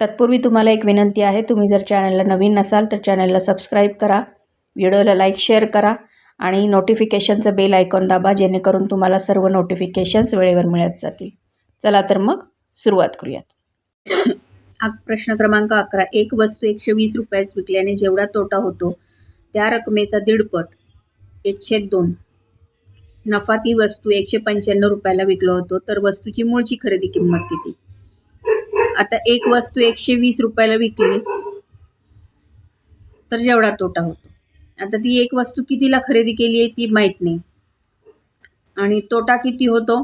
तत्पूर्वी तुम्हाला एक विनंती आहे तुम्ही जर चॅनलला नवीन नसाल तर चॅनलला सबस्क्राईब करा व्हिडिओला लाईक शेअर करा आणि नोटिफिकेशनचं बेल आयकॉन दाबा जेणेकरून तुम्हाला सर्व नोटिफिकेशन्स वेळेवर मिळत जातील. चला तर मग सुरुवात करूयात. आ- प्रश्न क्रमांक अकरा. एक वस्तू एकशे वीस रुपयास विकल्याने जेवढा तोटा होतो त्या रकमेचा दीडपट. एकशे दोन. नफा ती वस्तू एकशे पंच्याण्णव रुपयाला विकलो होतो तर वस्तूची मूळची खरेदी किंमत किती? आता एक वस्तू एकशे वीस रुपयाला विकली. तर जेवढा तोटा होतो. आता ती एक वस्तू कितीला खरेदी केली आहे ती माहीत नाही. आणि तोटा किती होतो?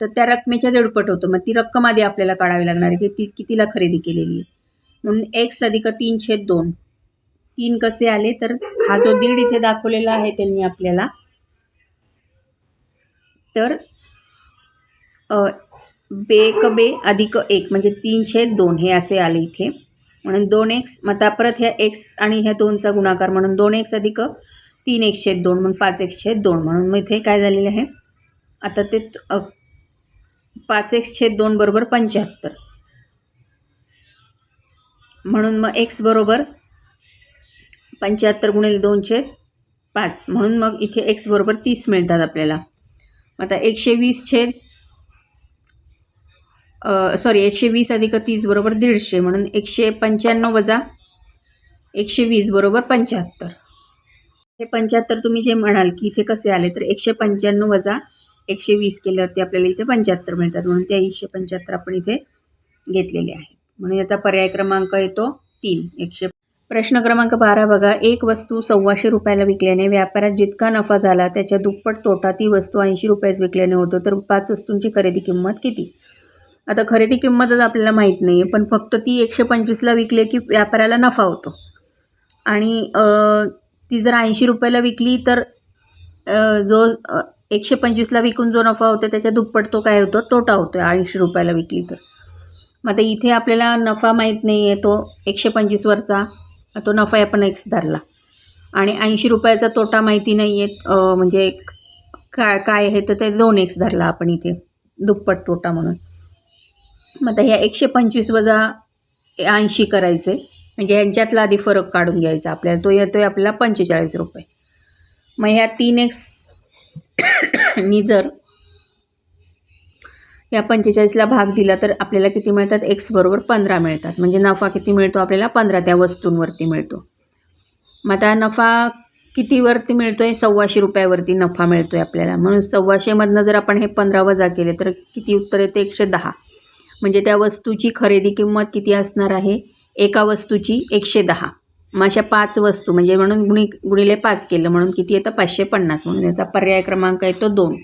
तर त्या रकमेच्या दीडपट होतो. मग ती रक्कम आधी आपल्याला काढावी लागणार आहे की ती कितीला खरेदी केलेली आहे. म्हणून एक्स अधिक तीन छेद दोन. तीन कसे आले? तर हा जो दीड इथे दाखवलेला आहे त्यांनी आपल्याला. तर बे बेक बे अधिक एक म्हणजे तीन छेद दोन हे असे आले इथे. म्हणून दोन एक्स मग आता परत ह्या एक्स आणि ह्या दोनचा गुणाकार म्हणून दोन एक्स अधिक तीन एक्स छेद दोन म्हणून पाच एक्स छेद दोन. म्हणून मग इथे काय झालेलं आहे? आता ते पाच एक्स छेद दोन बरोबर पंच्याहत्तर. म्हणून मग एक्स बरोबर पंच्याहत्तर गुणिले दोन छेद पाच. म्हणून मग इथे एक्स बरोबर तीस मिळतात आपल्याला. मग आता एकशे वीस छेद सॉरी एकशे वीस अधिक तीस बरोबर दीडशे म्हणून एकशे पंच्याण्णव वजा एकशे वीस बरोबर पंच्याहत्तर. हे पंच्याहत्तर तुम्ही जे म्हणाल की इथे कसे आले तर एकशे पंच्याण्णव वजा एकशे वीस केल्यावरती आपल्याला इथे पंच्याहत्तर मिळतात. म्हणून ते एकशे पंच्याहत्तर आपण इथे घेतलेले आहेत. म्हणून याचा पर्याय क्रमांक येतो तीन. एकशे प्रश्न क्रमांक बारा बघा. एक वस्तू सव्वाशे रुपयाला विकल्याने व्यापारात जितका नफा झाला त्याच्या दुप्पट तोटा ती वस्तू ऐंशी रुपयास विकल्याने होतो. तर पाच वस्तूंची खरेदी किंमत किती? आता खरेदी किंमतच आपल्याला माहीत नाही आहे पण फक्त ती एकशे पंचवीसला विकली की व्यापाऱ्याला नफा होतो. आणि ती जर ऐंशी रुपयाला विकली तर जो एकशे पंचवीसला विकून जो नफा होतो त्याच्या दुप्पट तो काय होतो? तोटा होतो ऐंशी रुपयाला विकली तर. मग आता इथे आपल्याला नफा माहीत नाही आहे तो एकशे पंचवीसवरचा तो नफा आपण एक्स धरला आणि ऐंशी रुपयाचा तोटा माहिती नाही आहे म्हणजे काय काय आहे तर ते दोन एक्स धरला आपण इथे दुप्पट तोटा म्हणून. मग आता ह्या एकशे पंचवीस वजा ऐंशी करायचे. म्हणजे ह्यांच्यातला आधी फरक काढून घ्यायचा आपल्याला. तो येतो आहे आपल्याला पंचेचाळीस रुपये. मग ह्या तीन एक्स नी जर या पंचेचाळीसला भाग दिला तर आपल्याला किती मिळतात? एक्स बरोबर पंधरा मिळतात. म्हणजे नफा किती मिळतो? आपल्याला पंधरा त्या वस्तूंवरती मिळतो. मग आता नफा कितीवरती मिळतो आहे सव्वाशे रुपयावरती नफा मिळतो आहे आपल्याला. म्हणून सव्वाशेमधनं जर आपण हे पंधरा वजा केले तर किती उत्तर येते? एकशे दहा. म्हणजे त्या वस्तूची खरेदी किंमत किती असणार आहे? एका वस्तूची एकशे दहा. मग अशा पाच वस्तू म्हणजे म्हणून गुणी गुणिले पाच केलं म्हणून किती येतं? पाचशे पन्नास. म्हणून याचा पर्याय क्रमांक येतो दोन.